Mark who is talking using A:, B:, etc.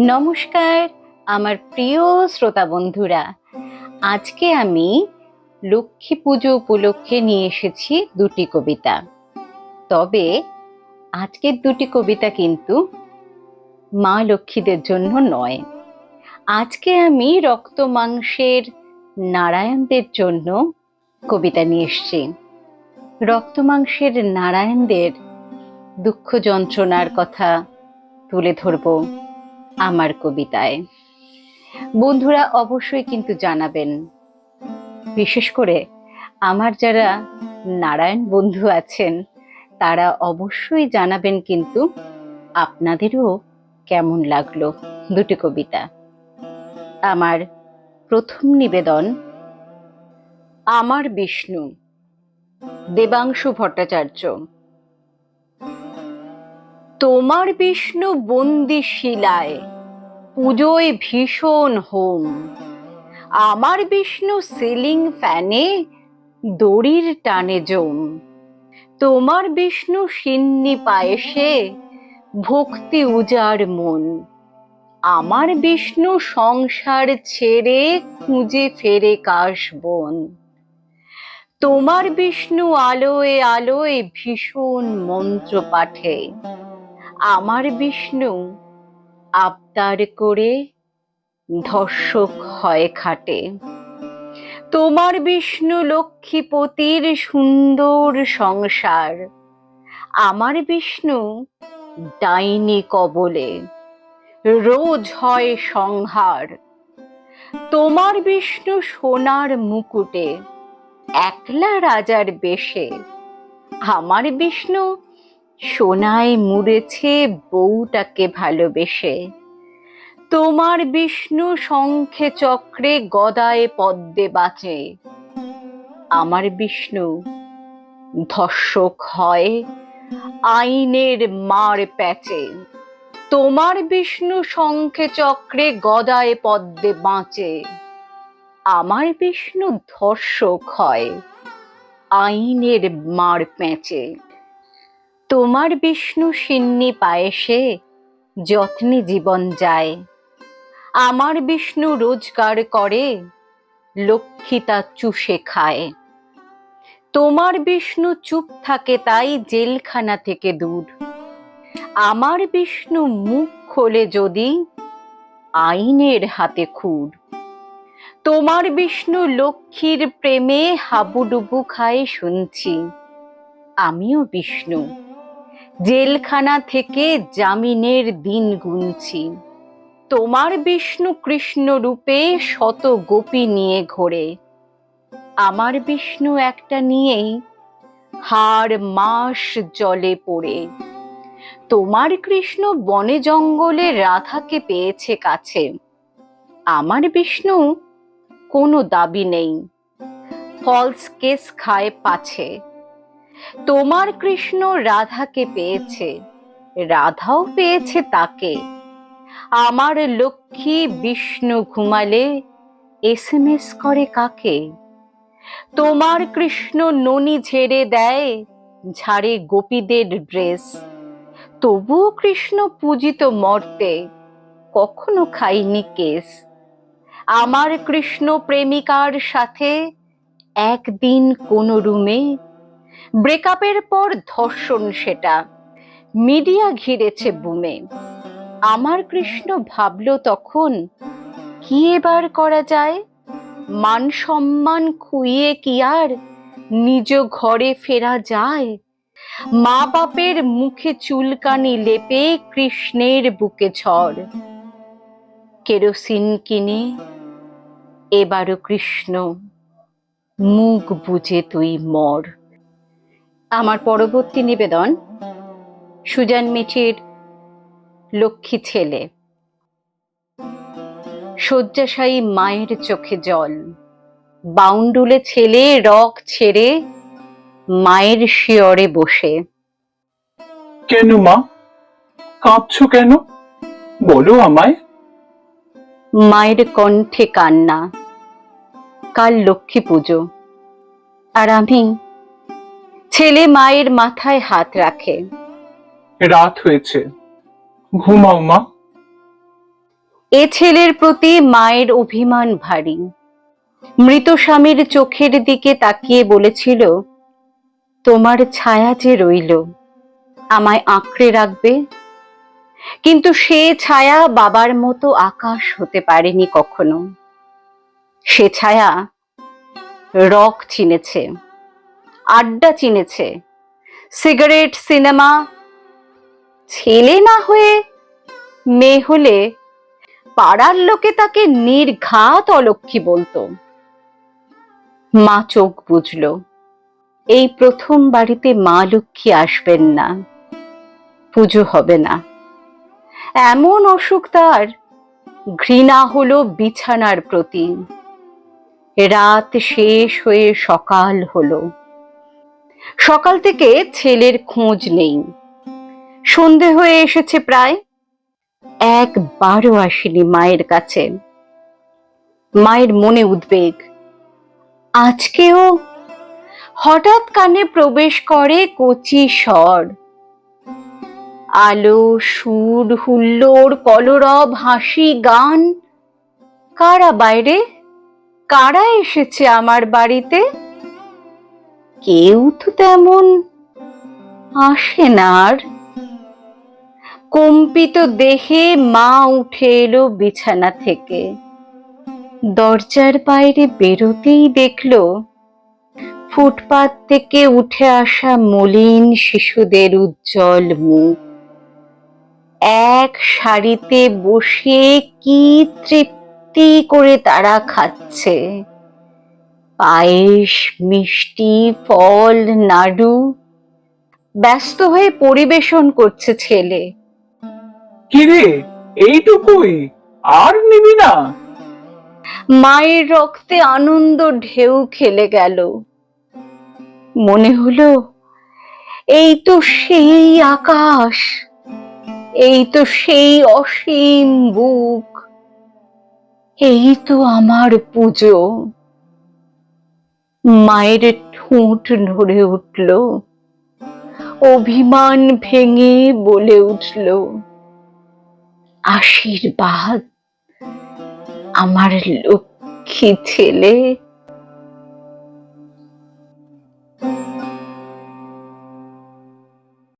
A: নমস্কার, আমার প্রিয় শ্রোতা বন্ধুরা। আজকে আমি লক্ষ্মী পুজো উপলক্ষে নিয়ে এসেছি দুটি কবিতা। তবে আজকের দুটি কবিতা কিন্তু মা লক্ষ্মীদের জন্য নয়। আজকে আমি রক্ত মাংসের নারায়ণদের জন্য কবিতা নিয়ে এসেছি। রক্ত মাংসের নারায়ণদের দুঃখ যন্ত্রণার কথা তুলে ধরবো। আমার কবিতায়। বন্ধুরা অবশ্যই কিন্তু জানাবেন। বিশেষ করে আমার যারা নারায়ণ বন্ধু আছেন, তারা অবশ্যই জানাবেন কিন্তু আপনাদেরও কেমন লাগল দুটি কবিতা। আমার প্রথম নিবেদন, আমার বিষ্ণু, দেবাংশু ভট্টাচার্য। তোমার বিষ্ণু বন্দি শিলায়, পুজোয় ভীষণ হোম। আমার বিষ্ণু সিলিং ফ্যানে দড়ির টানে জম। তোমার বিষ্ণু সিন্নি পায়েসে ভক্তি উজার মন। আমার বিষ্ণু সংসার ছেড়ে খুঁজে ফেরে কাশবন তোমার বিষ্ণু আলোয় আলোয় ভীষণ মন্ত্র পাঠে। আমার বিষ্ণু, আবদার করে ধর্ষক হয় খাটে। তোমার বিষ্ণু লক্ষ্মীপতির সুন্দর সংসার, আমার বিষ্ণু ডাইনি কবলে। রোজ হয় সংহার, তোমার বিষ্ণু সোনার মুকুটে, একলা রাজার বেশে। আমার বিষ্ণু সোনায় মুড়েছে বউটাকে ভালোবেসে। তোমার বিষ্ণু শঙ্খে চক্রে গদায় পদ্মে বাঁচে আমার বিষ্ণু, ধর্ষক হয় আইনের মার প্যাচে। তোমার বিষ্ণু শঙ্খে চক্রে গদায় পদ্মে বাঁচে। আমার বিষ্ণু ধর্ষক হয় আইনের মার প্যাঁচে। তোমার বিষ্ণু সিন্নি পায়েসে যত্নে জীবন যায়। আমার বিষ্ণু রোজগার করে, লক্ষ্মী তা চুষে খায়। তোমার বিষ্ণু চুপ থাকে তাই জেলখানা থেকে দূর। আমার বিষ্ণু মুখ খোলে যদি, আইনের হাতে খুর। তোমার বিষ্ণু লক্ষ্মীর প্রেমে হাবুডুবু খায় শুনছি, আমিও বিষ্ণু। জেলখানা থেকে জামিনের দিন গুনছি। তোমার বিষ্ণু কৃষ্ণ রূপে শত গোপী নিয়ে ঘোরে। আমার বিষ্ণু একটা নিয়েই হার মাস জলে পড়ে। তোমার কৃষ্ণ বনে জঙ্গলে রাধাকে পেয়েছে কাছে। আমার বিষ্ণু কোনো দাবি নেই। ফলস কেস খায় পাছে। তোমার কৃষ্ণ রাধাকে পেয়েছে। রাধাও পেয়েছে তাকে। আমার লক্ষ্মী বিষ্ণু ঘুমালে এসএমএস করে কাকে? তোমার কৃষ্ণ ননি ঝেড়ে দেয়, ঝাড়ে গোপীদের ড্রেস। তবুও কৃষ্ণ পূজিত মর্তে কখনো খাইনি কেস। আমার কৃষ্ণ প্রেমিকার সাথে একদিন কোন রুমে ব্রেকআপের পর ধর্ষণ সেটা। মিডিয়া ঘিরেছে বুমে। আমার কৃষ্ণ ভাবল তখন, কি এবার করা যায়? মান সম্মান খুইয়ে কি আর? নিজ ঘরে ফেরা যায়? মা বাপের মুখে চুলকানি লেপে কৃষ্ণের বুকে ঝড়। কেরোসিন কিনে, এবারও কৃষ্ণ। মুখ বুঝে তুই মর। আমার পরবর্তী নিবেদন সুজান মিঠির লক্ষ্মী ছেলে। শয্যাশায়ী মায়ের চোখে জল। বাউন্ডুলে ছেলে রক ছেড়ে মায়ের শিয়রে বসে।
B: কেন মা? কাঁদছো কেন? বলো আমায়।
A: মায়ের কণ্ঠে কান্না। কাল লক্ষ্মী পুজো। আর আমি ছেলে মায়ের মাথায় হাত রাখে।
B: রাত হয়েছে। ঘুমাও মা।
A: এ ছেলের প্রতি মায়ের অভিমান ভারী। মৃত স্বামীর চোখের দিকে তাকিয়ে বলেছিল তোমার ছায়া যে রইল আমায় আঁকড়ে রাখবে? কিন্তু সে ছায়া বাবার মতো আকাশ হতে পারেনি কখনো। সে ছায়া রক চিনেছে আড্ডা চিনেছে। সিগারেট, সিনেমা, ছেলে না হয়ে মেয়ে হলে পাড়ার লোকে তাকে নির্ঘাত অলক্ষী বলতো। মা চোখ বুঝলো এই প্রথম বাড়িতে মা লক্ষ্মী আসবেন না, পুজো হবে না। এমন অসুখ তার, ঘৃণা হলো বিছানার প্রতি। রাত শেষ হয়ে সকাল হলো। সকাল থেকে ছেলের খোঁজ নেই। সন্ধে হয়ে এসেছে প্রায়। একবারও আসেনি মায়ের কাছে। মায়ের মনে উদ্বেগ। আজকেও হঠাৎ কানে প্রবেশ করে কচি স্বর। আলো, সুর, হুল্লোড়, কলরব, হাসি, গান। কারা বাইরে? কারা এসেছে আমার বাড়িতে? কেউ তো তেমন আসে না আর। কম্পিত দেহে মা উঠে এলো বিছানা থেকে। দরজার বাইরে বেরোতেই দেখল, ফুটপাত থেকে উঠে আসা মলিন শিশুদের উজ্জ্বল মুখ। এক সারিতে বসে কি তৃপ্তি করে তারা খাচ্ছে। পায়েস মিষ্টি ফল নাড়ু। ব্যস্ত হয়ে পরিবেশন করছে ছেলে।
B: কিরে এইটুকুই? আর নিবি না?
A: মায়ের রক্তে আনন্দ ঢেউ খেলে গেল। মনে হলো এই তো সেই আকাশ এই তো সেই অসীম বুক এই তো আমার পুজো। মায়ের ঠোঁট ধরে উঠল। অভিমান ভেঙে বলে উঠল আশীর্বাদ আমার লক্ষ্মী ছেলে।